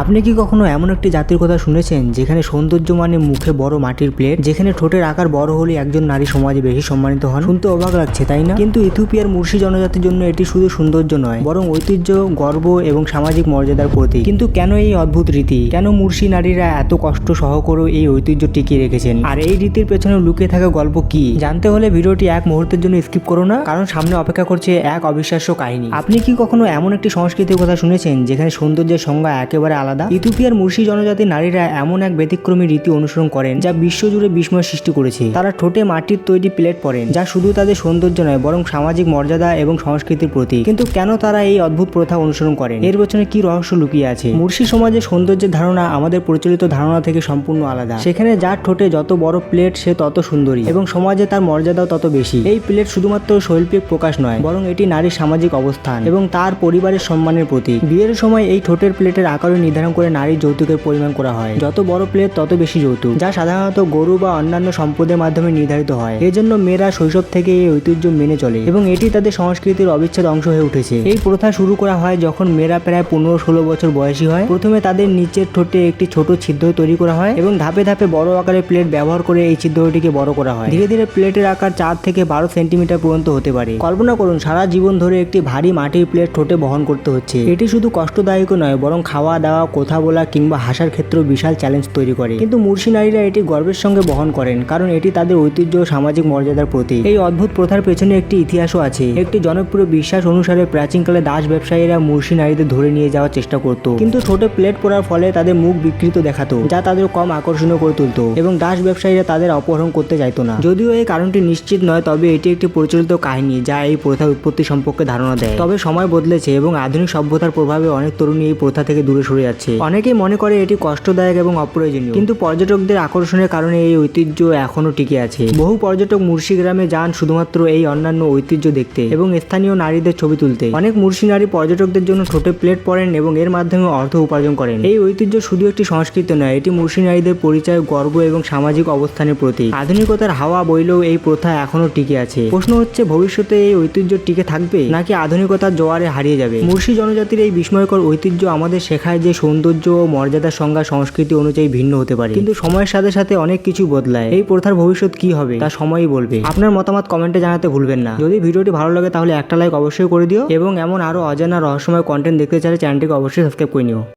আপনি কি কখনো এমন একটি জাতির কথা শুনেছেন যেখানে সৌন্দর্য মানে মুখে বড় মাটির প্লেট, যেখানে ঠোঁটের আকার বড় হলে একজন নারী সমাজে বেশি সম্মানিত হন? শুনতে অবাক লাগছে, তাই না? কিন্তু ইথিওপিয়ার মুর্শি জনজাতির জন্য এটি শুধু সৌন্দর্য নয়, বরং ঐতিহ্য, গর্ব এবং সামাজিক মর্যাদার প্রতীক। কিন্তু কেন এই অদ্ভুত রীতি? কেন মুর্শি নারীরা এত কষ্ট সহ করেও এই ঐতিহ্য টিকিয়ে রেখেছেন? আর এই রীতির পেছনে লুকিয়ে থাকা গল্প কি? জানতে হলে ভিডিওটি এক মুহূর্তের জন্য স্কিপ করো না, কারণ সামনে অপেক্ষা করছে এক অবিশ্বাস্য কাহিনী। আপনি কি কখনো এমন একটি সংস্কৃতির কথা শুনেছেন যেখানে সৌন্দর্যের সংজ্ঞা একেবারে আলাদা ইথিওপিয়ার মুর্শি জনজাতির নারীরা এমন এক ব্যতিক্রমী রীতি অনুসরণ করেন যা বিশ্বজুড়ে বিস্ময় সৃষ্টি করেছে। তারা ঠোঁটে মাটির তৈরি প্লেট পরেন, যা শুধু তাদের সৌন্দর্য নয়, বরং সামাজিক মর্যাদা এবং সংস্কৃতির প্রতীক। কিন্তু কেন তারা এই অদ্ভুত প্রথা অনুসরণ করেন? এর পেছনে কি রহস্য লুকিয়ে আছে? মুর্শি সমাজে সৌন্দর্যের ধারণা আমাদের প্রচলিত ধারণা থেকে সম্পূর্ণ আলাদা। সেখানে যার ঠোঁটে যত বড় প্লেট, সে তত সুন্দরী এবং সমাজে তার মর্যাদাও তত বেশি। এই প্লেট শুধুমাত্র শৈল্পিক প্রকাশ নয়, বরং এটি নারীর সামাজিক অবস্থান এবং তার পরিবারের সম্মানের প্রতীক। বিয়ের সময় এই ঠোঁটের প্লেটের আকারও নির্ধারণ করে নারীর যৌতুকের পরিমাণ করা হয়। যত বড় প্লেট তত বেশি যৌতুক। যা সাধারণত গরু বা অন্যান্য সম্পদের মাধ্যমে নির্ধারিত হয়। এজন্য মেয়েরা শৈশব থেকে এই ঐতিহ্য মেনে চলে এবং এটি তাদের সংস্কৃতির অবিচ্ছেদ অংশ হয়ে উঠেছে। এই প্রথা শুরু করা হয় যখন মেয়েরা প্রায় পনেরো ষোলো বছর বয়সী হয়। প্রথমে তাদের নিচের ঠোঁটে একটি ছোট ছিদ্র তৈরি করা হয় এবং ধাপে ধাপে বড় আকারের প্লেট ব্যবহার করে এই ছিদ্রটিকে বড় করা হয়। ধীরে ধীরে প্লেটের আকার চার থেকে বারো সেন্টিমিটার পর্যন্ত হতে পারে। কল্পনা করুন, সারা জীবন ধরে একটি ভারী মাটির প্লেট ঠোঁটে বহন করতে হচ্ছে। এটি শুধু কষ্টদায়ক নয়, বরং খাওয়া দাওয়া কথা বলা কিংবা হাসার ক্ষেত্রেও বিশাল চ্যালেঞ্জ তৈরি করে। কিন্তু মুর্শি নারীরা এটি গর্বের সঙ্গে বহন করেন, কারণ এটি তাদের ঐতিহ্য ও সামাজিক মর্যাদার প্রতীক। এই অদ্ভুত প্রথার পেছনে একটি ইতিহাসও আছে। একটি জনপ্রিয় বিশ্বাস অনুসারে প্রাচীনকালে দাস ব্যবসায়ীরা মুর্শি নারীদের ধরে নিয়ে যাওয়ার চেষ্টা করত। কিন্তু ঠোঁটে প্লেট পরার ফলে তাদের মুখ বিকৃত দেখাতো, যা তাদের কম আকর্ষণীয় করে তুলতো এবং দাস ব্যবসায়ীরা তাদের অপহরণ করতে চাইতো না। যদিও এই কারণটি নিশ্চিত নয়, তবে এটি একটি প্রচলিত কাহিনী যা এই প্রথার উৎপত্তি সম্পর্কে ধারণা দেয়। তবে সময় বদলেছে এবং আধুনিক সভ্যতার প্রভাবে অনেক তরুণী এই প্রথা থেকে দূরে সরে যাচ্ছে। অনেকেই মনে করে এটি কষ্টদায়ক এবং অপ্রয়োজনীয়। কিন্তু পর্যটকদের আকর্ষণের কারণে এই ঐতিহ্য এখনও টিকে আছে। বহু পর্যটক মুর্শি গ্রামে যান শুধুমাত্র এই অন্যান্য ঐতিহ্য দেখতে এবং স্থানীয় নারীদের ছবি তুলতে। অনেক মুর্শি নারী পর্যটকদের জন্য ঠোঁটে প্লেট পরেন এবং এর মাধ্যমে অর্থ উপার্জন করেন। এই ঐতিহ্য শুধু একটি সংস্কৃতি নয়, এটি মুর্শি নারীদের পরিচয়, গর্ব এবং সামাজিক অবস্থানের প্রতীক। আধুনিকতার হাওয়া বইলেও এই প্রথা এখনও টিকে আছে। প্রশ্ন হচ্ছে, ভবিষ্যতে এই ঐতিহ্য টিকে থাকবে নাকি আধুনিকতার জোয়ারে হারিয়ে যাবে? মুর্শি জনজাতির এই বিস্ময়কর ঐতিহ্য আমাদের শেখায় যে সৌন্দর্য ও মর্যাদার সংজ্ঞা সংস্কৃতি অনুযায়ী ভিন্ন হতে পারে। কিন্তু সময়ের সাথে সাথে অনেক কিছু বদলায়। এই প্রথার ভবিষ্যৎ কি হবে, তা সময়ই বলবে। আপনার মতামত কমেন্টে জানাতে ভুলবেন না। যদি ভিডিওটি ভালো লাগে তাহলে একটা লাইক অবশ্যই করে দিও এবং এমন আরও অজানা রহস্যময় কন্টেন্ট দেখতে চাইলে চ্যানেলটিকে অবশ্যই সাবস্ক্রাইব করে নিও।